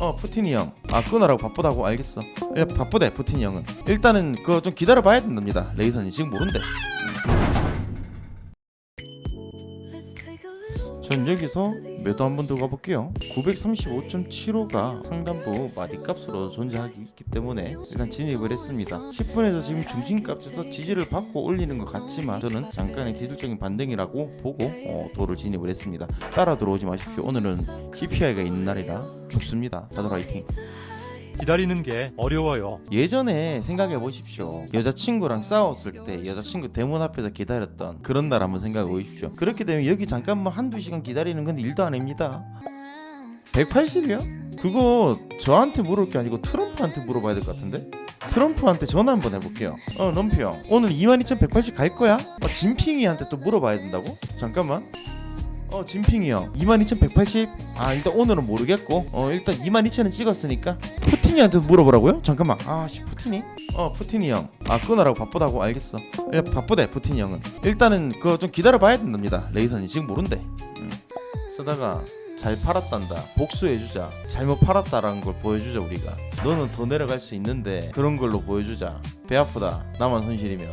어 푸틴이 형 아 끊어라고 바쁘다고. 알겠어. 야, 바쁘대 푸틴이 형은. 일단은 그거 좀 기다려봐야 된답니다. 레이선이 지금 모른대 전 여기서 매도 한번 들어가 볼게요. 935.75가 상단부 마디값으로 존재하기 때문에 일단 진입을 했습니다. 10분에서 지금 중심값에서 지지를 받고 올리는 것 같지만 저는 잠깐의 기술적인 반등이라고 보고 어, 도를 진입을 했습니다. 따라 들어오지 마십시오. 오늘은 CPI가 있는 날이라 죽습니다. 다들 화이팅 기다리는 게 어려워요. 예전에 생각해 보십시오. 여자친구랑 싸웠을 때 여자친구 대문 앞에서 기다렸던 그런 날 한번 생각해 보십시오. 그렇게 되면 여기 잠깐만 한두 시간 기다리는 건 일도 아닙니다. 180이요? 그거 저한테 물을 게 아니고 트럼프한테 물어봐야 될 것 같은데? 트럼프한테 전화 한번 해볼게요. 어, 럼피 형. 오늘 22,180 갈 거야? 어, 진핑이한테 또 물어봐야 된다고? 잠깐만. 어, 진핑이 형. 22,180? 아, 일단 오늘은 모르겠고. 어, 일단 22,000은 찍었으니까. 푸틴이한테 물어보라고요? 잠깐만. 아, 씨, 푸틴이? 어, 푸틴이 형. 아, 끊어라고 바쁘다고 알겠어. 야, 바쁘대, 푸틴이 형은. 일단은 그거 좀 기다려봐야 된답니다. 레이선이 지금 모른대. 음. 쓰다가 잘 팔았단다. 복수해주자. 잘못 팔았다라는 걸 보여주자 우리가. 너는 더 내려갈 수 있는데 그런 걸로 보여주자. 배 아프다. 나만 손실이면.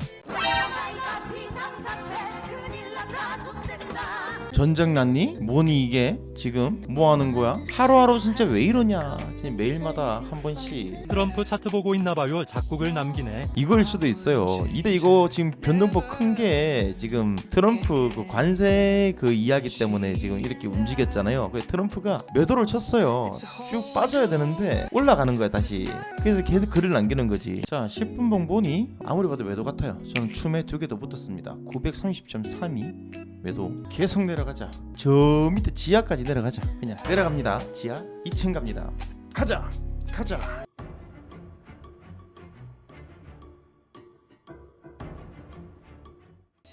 전쟁 났니? 뭐니 이게? 지금 뭐 하는 거야? 하루하루 진짜 왜 이러냐? 진짜 매일마다 한 번씩. 트럼프 차트 보고 있나 봐요. 작곡을 남기네. 이거일 수도 있어요. 이때 이거 지금 변동폭 큰 게 지금 트럼프 그 관세 그 이야기 때문에 지금 이렇게 움직였잖아요. 그 트럼프가 매도를 쳤어요. 쭉 빠져야 되는데 올라가는 거야 다시. 그래서 계속 글을 남기는 거지. 자 10분 봉 보니 아무리 봐도 매도 같아요. 저는 춤에 두 개 더 붙었습니다. 930.32 매도 계속 내려가자. 저 밑에 지하까지 내려가자. 그냥 내려갑니다. 지하 2층 갑니다. 가자. 가자.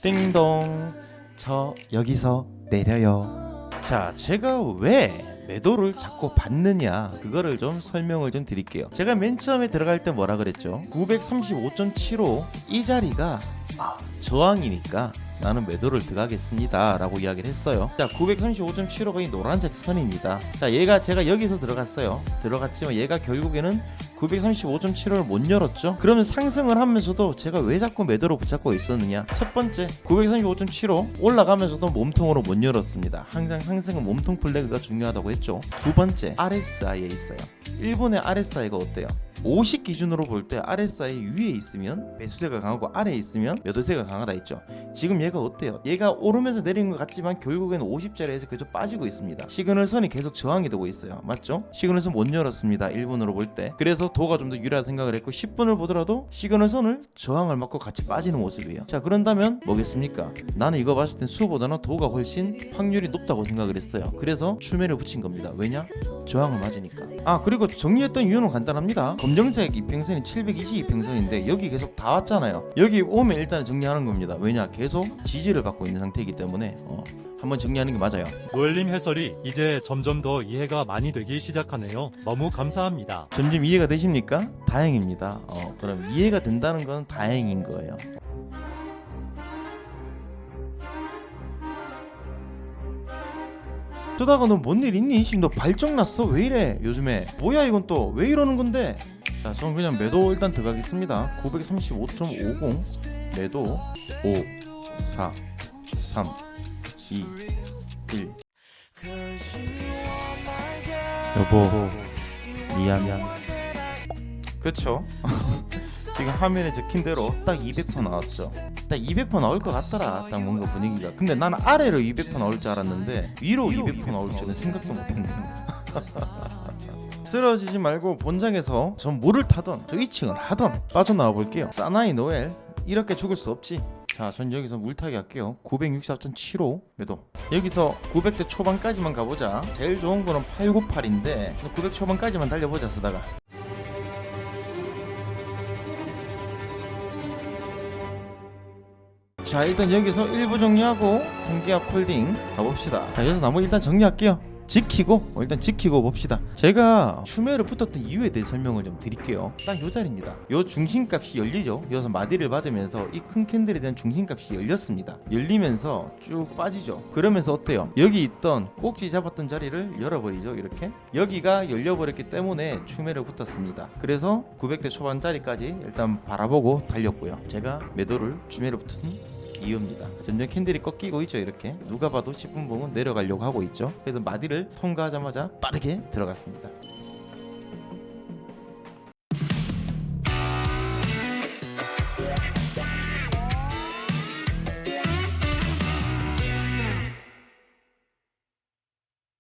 띵동 저 여기서 내려요 자 제가 왜 매도를 자꾸 받느냐 그거를 좀 설명을 좀 드릴게요 제가 맨 처음에 들어갈 때 뭐라 그랬죠 935.75 이 자리가 아, 저항이니까 나는 매도를 들어가겠습니다. 라고 이야기를 했어요. 자 935.75가 이 노란색 선입니다. 자 얘가 제가 여기서 들어갔어요. 들어갔지만 얘가 결국에는 935.75를 못 열었죠? 그러면 상승을 하면서도 제가 왜 자꾸 매도로 붙잡고 있었느냐? 첫 번째 935.75 올라가면서도 몸통으로 못 열었습니다. 항상 상승은 몸통 플래그가 중요하다고 했죠. 두 번째 RSI에 있어요. 일본의 RSI가 어때요 50 기준으로 볼 때 RSI 위에 있으면 매수세가 강하고 아래에 있으면 매도세가 강하다 했죠 지금 얘가 어때요? 얘가 오르면서 내리는 것 같지만 결국에는 50자리에서 계속 빠지고 있습니다. 시그널 선이 계속 저항이 되고 있어요. 맞죠? 시그널 선 못 열었습니다. 1분으로 볼 때. 그래서 도가 좀 더 유리하다 생각을 했고 10분을 보더라도 시그널 선을 저항을 맞고 같이 빠지는 모습이에요. 자 그런다면 뭐겠습니까? 나는 이거 봤을 땐 수보다는 도가 훨씬 확률이 높다고 생각을 했어요. 그래서 추매를 붙인 겁니다. 왜냐? 저항을 맞으니까. 아 그리고 정리했던 이유는 간단합니다. 검정색 이평선이 720 이평선인데 여기 계속 다 왔잖아요. 여기 오면 일단 정리하는 겁니다. 왜냐? 계속 지지를 받고 있는 상태이기 때문에 어, 한번 정리하는 게 맞아요. 노엘님 해설이 이제 점점 더 이해가 많이 되기 시작하네요. 너무 감사합니다. 점점 이해가 되십니까? 다행입니다. 어, 그럼 이해가 된다는 건 다행인 거예요. 쓰다가 너 뭔 일 있니? 지금 너 발정 났어? 왜 이래? 요즘에 뭐야 이건 또 왜 이러는 건데? 자, 저는 그냥 매도 일단 들어가겠습니다. 935.50 매도 5 4 3 2 1 여보 미안. 미안 그쵸? 지금 화면에 적힌 대로 딱 200% 나왔죠. 딱 200% 나올 것 같더라 딱 뭔가 분위기가. 근데 나는 아래로 200% 나올 줄 알았는데 위로 200% 나올 줄은 생각도 못했네요 쓰러지지 말고 본장에서 전 물을 타던 스위칭을 하던 빠져나와 볼게요 사나이 노엘 이렇게 죽을 수 없지 자, 전 여기서 물타기 할게요. 964.75 매도. 여기서 900대 초반까지만 가보자. 제일 좋은 거는 898인데 900 초반까지만 달려보자 쓰다가. 자, 일단 여기서 1부 정리하고 공기압 홀딩 가봅시다. 자, 여기서 나머지 일단 정리할게요. 지키고 어, 일단 지키고 봅시다. 제가 추매를 붙었던 이유에 대해 설명을 좀 드릴게요. 딱 요 자리입니다. 요 중심값이 열리죠. 여기서 마디를 받으면서 이 큰 캔들에 대한 중심값이 열렸습니다. 열리면서 쭉 빠지죠. 그러면서 어때요? 여기 있던 꼭지 잡았던 자리를 열어버리죠. 이렇게 여기가 열려버렸기 때문에 추매를 붙었습니다. 그래서 900대 초반짜리까지 일단 바라보고 달렸고요. 제가 매도를 추매를 붙은 이유입니다. 점점 캔들이 꺾이고 있죠 이렇게 누가 봐도 10분 봉은 내려가려고 하고 있죠. 그래서 마디를 통과하자마자 빠르게 들어갔습니다.